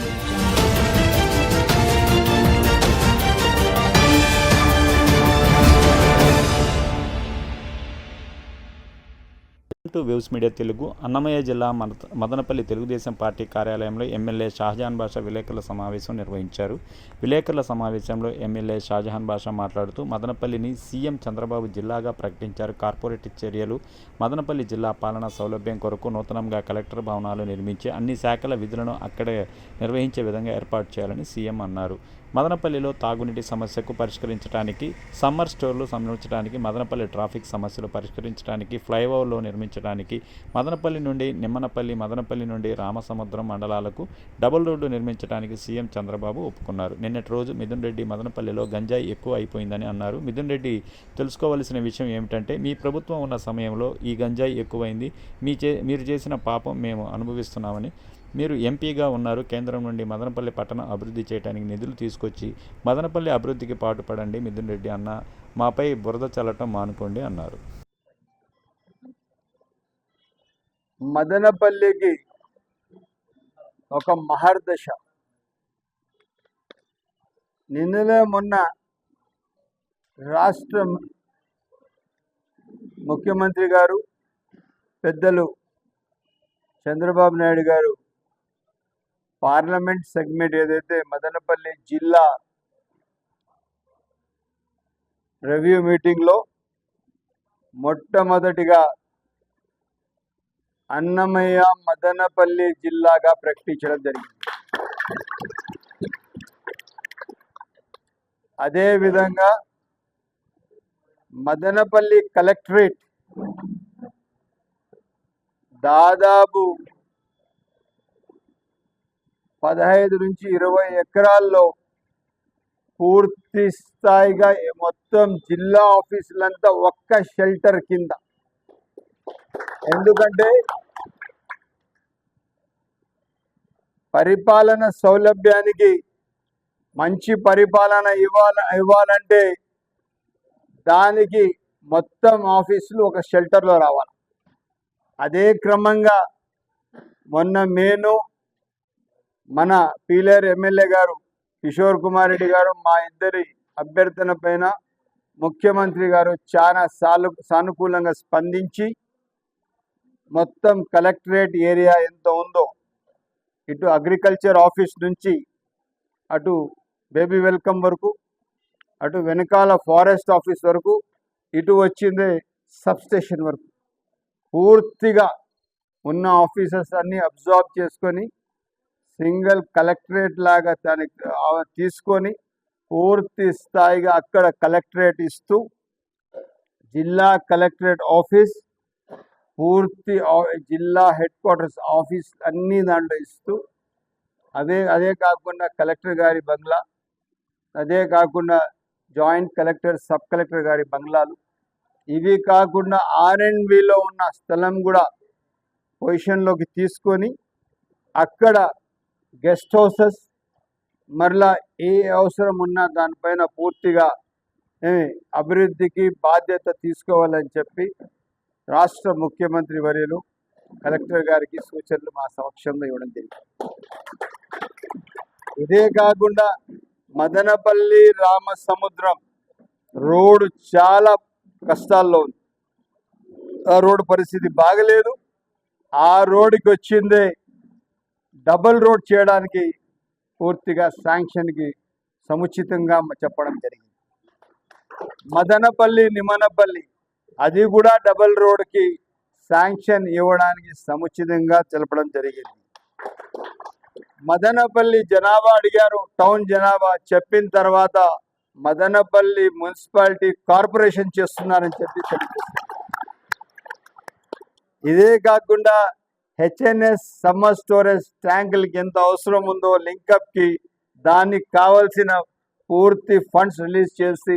Thank you. To waves media Telugu Annamayya జిల్లా Madanapalle Telugu Desam party కార్యాలయంలో MLA Shahjahan Basha విలేకరుల సమావేశం నిర్వహించారు. విలేకరుల సమావేశంలో ఎమ్మెల్యే షాజహాన్ బాషా మాట్లాడుతూ మదనపల్లిని సీఎం చంద్రబాబు జిల్లాగా ప్రకటించారు. కార్పొరేట్ చర్యలు మదనపల్లి జిల్లా పాలనా సౌలభ్యం కొరకు నూతనంగా కలెక్టర్ భవనాలు నిర్మించి అన్ని శాఖల విధులను అక్కడే నిర్వహించే విధంగా ఏర్పాటు చేయాలని సీఎం అన్నారు. మదనపల్లిలో తాగునీటి సమస్యకు పరిష్కరించడానికి సమ్మర్ స్టోర్లు సంరక్షించడానికి మదనపల్లి ట్రాఫిక్ సమస్యలు పరిష్కరించడానికి ఫ్లైఓవర్లో నిర్మించడానికి మదనపల్లి నుండి నిమ్మనపల్లి మదనపల్లి నుండి రామసముద్రం మండలాలకు డబుల్ రోడ్డు నిర్మించడానికి సీఎం చంద్రబాబు ఒప్పుకున్నారు. నిన్నటి రోజు మిథున్ రెడ్డి మదనపల్లిలో గంజాయి ఎక్కువ అయిపోయిందని అన్నారు. మిథున్ రెడ్డి తెలుసుకోవలసిన విషయం ఏమిటంటే మీ ప్రభుత్వం ఉన్న సమయంలో ఈ గంజాయి ఎక్కువైంది మీ చే మీరు చేసిన పాపం మేము అనుభవిస్తున్నామని మీరు ఎంపీగా ఉన్నారు. కేంద్రం నుండి మదనపల్లి పట్టణం అభివృద్ధి చేయడానికి నిధులు తీసుకొచ్చి మదనపల్లి అభివృద్ధికి పాటుపడండి మిథున్ రెడ్డి అన్న మాపై బురద చల్లటం మానుకోండి అన్నారు. మదనపల్లికి ఒక మహర్దశ. నిన్నలే మొన్న రాష్ట్ర ముఖ్యమంత్రి గారు పెద్దలు చంద్రబాబు నాయుడు గారు పార్లమెంట్ సెగ్మెంట్ ఏదైతే మదనపల్లి జిల్లా రివ్యూ మీటింగ్లో మొట్టమొదటిగా అన్నమయ్య మదనపల్లి జిల్లాగా ప్రకటించడం జరిగింది. అదేవిధంగా మదనపల్లి కలెక్టరేట్ దాదాపు పదహైదు నుంచి ఇరవై ఎకరాల్లో పూర్తి స్థాయిగా మొత్తం జిల్లా ఆఫీసులంతా ఒక్క షెల్టర్ కింద. ఎందుకంటే పరిపాలన సౌలభ్యానికి మంచి పరిపాలన ఇవ్వాల ఇవ్వాలంటే దానికి మొత్తం ఆఫీసులు ఒక షెల్టర్లో రావాలి. అదే క్రమంగా మొన్న మేను మన పీలేర్ ఎమ్మెల్యే గారు కిషోర్ కుమార్ రెడ్డి గారు మా ఇద్దరి అభ్యర్థన పైన ముఖ్యమంత్రి గారు చాలా సాలు సానుకూలంగా స్పందించి మొత్తం కలెక్టరేట్ ఏరియా ఎంత ఉందో ఇటు అగ్రికల్చర్ ఆఫీస్ నుంచి అటు బేబీ వెల్కమ్ వరకు అటు వెనకాల ఫారెస్ట్ ఆఫీస్ వరకు ఇటు వచ్చిందే సబ్స్టేషన్ వరకు. పూర్తిగా ఉన్న ఆఫీసర్స్ అన్నీ అబ్జార్బ్ చేసుకొని సింగిల్ కలెక్టరేట్ లాగా దానికి తీసుకొని పూర్తి స్థాయిగా అక్కడ కలెక్టరేట్ ఇస్తూ జిల్లా కలెక్టరేట్ ఆఫీస్ పూర్తి జిల్లా హెడ్ క్వార్టర్స్ ఆఫీస్ అన్ని దాంట్లో ఇస్తూ అదే అదే కాకుండా కలెక్టర్ గారి బంగ్లా అదే కాకుండా జాయింట్ కలెక్టర్ సబ్ కలెక్టర్ గారి బంగ్లాలు. ఇవి కాకుండా ఆర్ అండ్ బిలో ఉన్న స్థలం కూడా పొజిషన్లోకి తీసుకొని అక్కడ గెస్ట్ హౌసెస్ మరలా ఏ అవసరం ఉన్నా దానిపైన పూర్తిగా అభివృద్ధికి బాధ్యత తీసుకోవాలని చెప్పి రాష్ట్ర ముఖ్యమంత్రి వర్యులు కలెక్టర్ గారికి సూచనలు మా సమక్షంలో ఇవ్వడం జరిగింది. ఇదే కాకుండా మదనపల్లి రామసముద్రం రోడ్డు చాలా కష్టాల్లో ఉంది. ఆ రోడ్డు పరిస్థితి బాగలేదు. ఆ రోడ్డుకి వచ్చిందే డబుల్ రోడ్ చేయడానికి పూర్తిగా శాంక్షన్కి సముచితంగా చెప్పడం జరిగింది మదనపల్లి నిమనపల్లి అది కూడా డబుల్ రోడ్కి శాంక్షన్ ఇవ్వడానికి సముచితంగా తెలపడం జరిగింది మదనపల్లి జనాభా అడిగారు టౌన్ జనాభా చెప్పిన తర్వాత మదనపల్లి మున్సిపాలిటీ కార్పొరేషన్ చేస్తున్నారని చెప్పి తెలియజేశారు. ఇదే కాకుండా హెచ్ఎన్ఎస్ సమ్మర్ స్టోరేజ్ ట్యాంకులకి ఎంత అవసరం ఉందో లింకప్కి దానికి కావలసిన పూర్తి ఫండ్స్ రిలీజ్ చేసి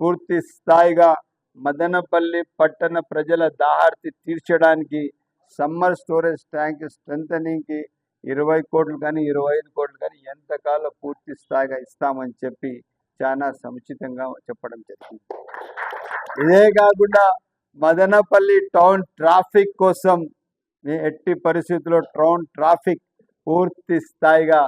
పూర్తి స్థాయిగా మదనపల్లి పట్టణ ప్రజల దాహార్తి తీర్చడానికి సమ్మర్ స్టోరేజ్ ట్యాంక్ స్ట్రెంథనింగ్కి ఇరవై కోట్లు కానీ ఇరవై ఐదు కోట్లు కానీ ఎంతకాలం పూర్తి స్థాయిగా ఇస్తామని చెప్పి చాలా సముచితంగా చెప్పడం జరిగింది. ఇదే కాకుండా మదనపల్లి టౌన్ ట్రాఫిక్ కోసం ఎట్టి పరిస్థితుల్లో టౌన్ ట్రాఫిక్ పూర్తి స్థాయిగా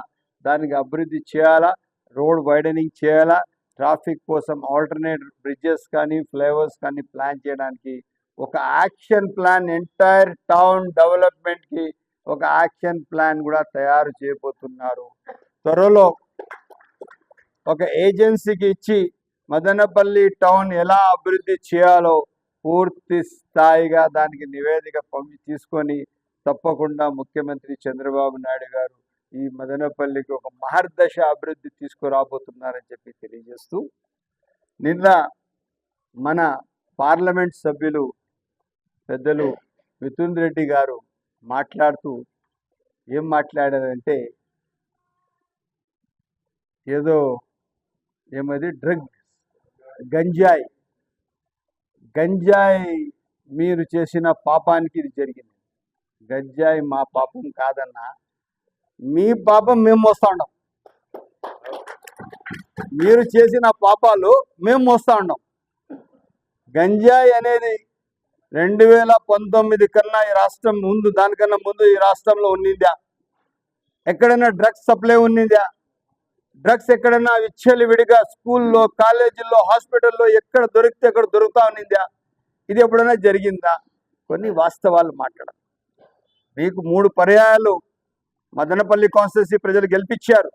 దానికి అభివృద్ధి చేయాలా? రోడ్ వైడనింగ్ చేయాలా? ట్రాఫిక్ కోసం ఆల్టర్నేట్ బ్రిడ్జెస్ కానీ ఫ్లైఓవర్స్ కానీ ప్లాన్ చేయడానికి ఒక యాక్షన్ ప్లాన్ ఎంటైర్ టౌన్ డెవలప్మెంట్కి ఒక యాక్షన్ ప్లాన్ కూడా తయారు చేయబోతున్నారు. త్వరలో ఒక ఏజెన్సీకి ఇచ్చి మదనపల్లి టౌన్ ఎలా అభివృద్ధి చేయాలో పూర్తి స్థాయిగా దానికి నివేదిక పంపి తీసుకొని తప్పకుండా ముఖ్యమంత్రి చంద్రబాబు నాయుడు గారు ఈ మదనపల్లికి ఒక మహర్దశ అభివృద్ధి తీసుకురాబోతున్నారని చెప్పి తెలియజేస్తూ నిన్న మన పార్లమెంట్ సభ్యులు పెద్దలు మిథున్ రెడ్డి గారు మాట్లాడుతూ ఏం మాట్లాడారంటే ఏదో ఏమది? డ్రగ్ గంజాయి గంజాయి మీరు చేసిన పాపానికి ఇది జరిగింది. గంజాయి మా పాపం కాదన్నా మీ పాపం మేము మోస్తా ఉన్నాం మీరు చేసిన పాపాలు మేము మోస్తా ఉన్నాం గంజాయి అనేది రెండు వేల పంతొమ్మిది కన్నా ఈ రాష్ట్రం ముందు దానికన్నా ముందు ఈ రాష్ట్రంలో ఉన్నిందా? ఎక్కడైనా డ్రగ్స్ సప్లై ఉన్నిందా? డ్రగ్స్ ఎక్కడైనా విచ్చలు విడిగా స్కూల్లో కాలేజీల్లో హాస్పిటల్లో ఎక్కడ దొరికితే అక్కడ దొరుకుతా ఉన్నిందా ఇది ఎప్పుడైనా జరిగిందా? కొన్ని వాస్తవాలు మాట్లాడాలి మీకు మూడు పర్యాయాలు మదనపల్లి కాన్స్టిట్యూన్సీ ప్రజలు గెలిపించారు.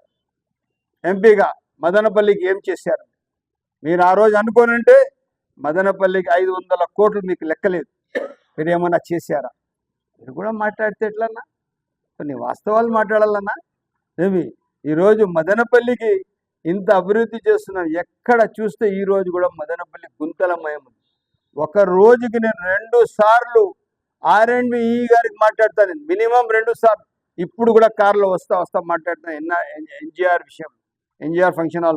ఎంపీగా మదనపల్లికి ఏం చేశారు? మీరు ఆ రోజు అనుకోనంటే మదనపల్లికి ఐదు వందల కోట్లు మీకు లెక్కలేదు. మీరు ఏమన్నా చేశారా? మీరు కూడా మాట్లాడితే ఎట్లన్నా? కొన్ని వాస్తవాలు మాట్లాడాలన్నా? ఏమి? ఈరోజు మదనపల్లికి ఇంత అభివృద్ధి చేస్తున్నాం ఎక్కడ చూస్తే ఈ రోజు కూడా మదనపల్లి గుంతలమయం ఉంది. ఒక రోజుకి నేను రెండు సార్లు ఆర్ అండ్ బి ఈ గారికి మాట్లాడతాను. మినిమం రెండు సార్లు. ఇప్పుడు కూడా కార్లో వస్తా వస్తా మాట్లాడుతాను N R N G R విషయం N G R function hall